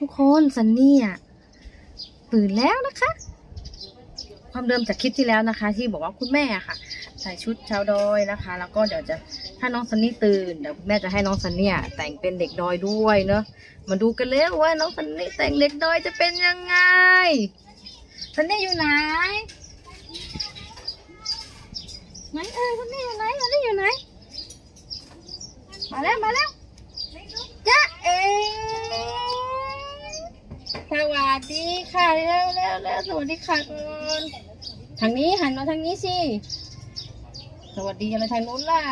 ทุกคนซันนี่อะตื่นแล้วนะคะ ความเดิมจากคลิปที่แล้วนะคะ ที่บอกว่าคุณแม่ค่ะ ใส่ชุดชาวดอยนะคะ แล้วก็เดี๋ยวจะถ้าน้องซันนี่ตื่นเดี๋ยวคุณแม่จะให้น้องซันนี่แต่งเป็นเด็กดอยด้วยเนอะมาดูกันเลยว่าน้องซันนี่แต่งเด็กดอยจะเป็นยังไงซันนี่อยู่ไหนไหนเอ้ยซันนี่อยู่ไหนซันนี่อยู่ไหนมาแล้วมาแล้วจ้าเอส วัสดีค่ะเร็วเร็วเร็วสวัสดีค่ะก่อนทางนี้หันมาทางนี้สิสวัสดีอะไรทางนู้นล่ะ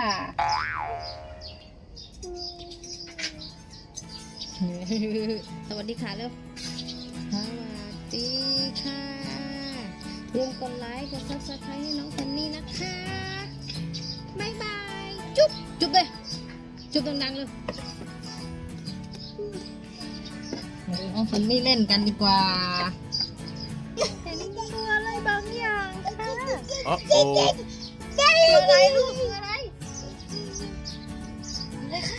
สวัสดีค่ะเร็วสวัสดีค่ะลืมกดไลค์กดซับสไครต์ให้น้องซันนี่นะคะบายบายจุ๊บจุ๊บเลยจุ๊บดังๆเลย น้องซันนี่เล่นกันดีกว่า เห็นตัวอะไรบางอย่างค่ะ Uh-oh. ตัวอะไรลูกตัวอะไรอะไรคะ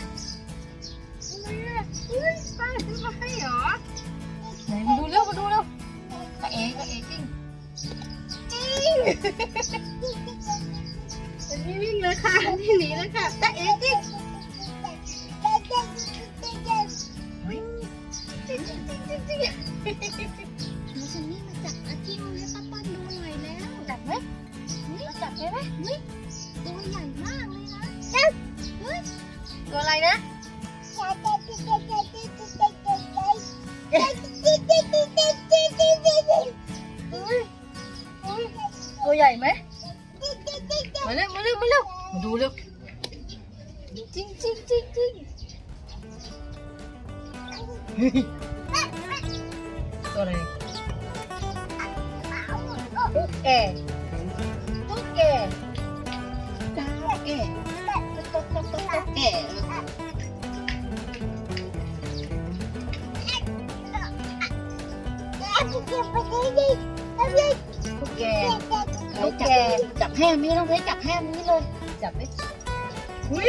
อะไรอะเฮ้ยป้าซื้อมาให้เหรอไหนมาดูเร็วมาดูเร็วกระเอ๋กระเอ๋จริงจริงอันนี้วิ่งเลยค่ะอันนี้หนีเลยค่ะกระเอ๋จริง จับได้ไหมตัวใหญ่มากเลยนะตัวอะไรนะตัวใหญ่ไหมมาเร็วมาเร็วมาเร็วมาดูเร็วจริงจริงจริงจริงตัวอะไรตุ๊กแกตุ๊กแก ตุ๊กแกตุ๊กแกจับแห้มนี้ต้องใช้จับแห้มนี้เลย จับไหมอุ้ย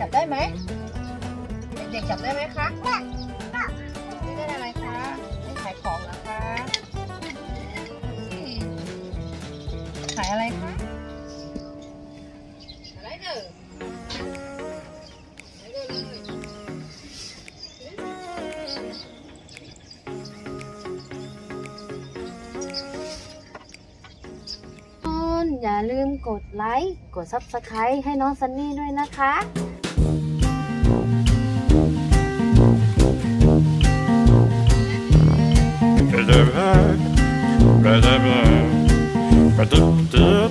จับได้ไหมเด็กๆจับได้ไหมคะไม่ได้อะไรคะไม่ขายของเหรอคะขายอะไรคะ อย่าลืมกดไลค์กด Subscribe ให้น้องซันนี่ด้วยนะคะ Blah, blah, blah, blah, blah, blah, blah.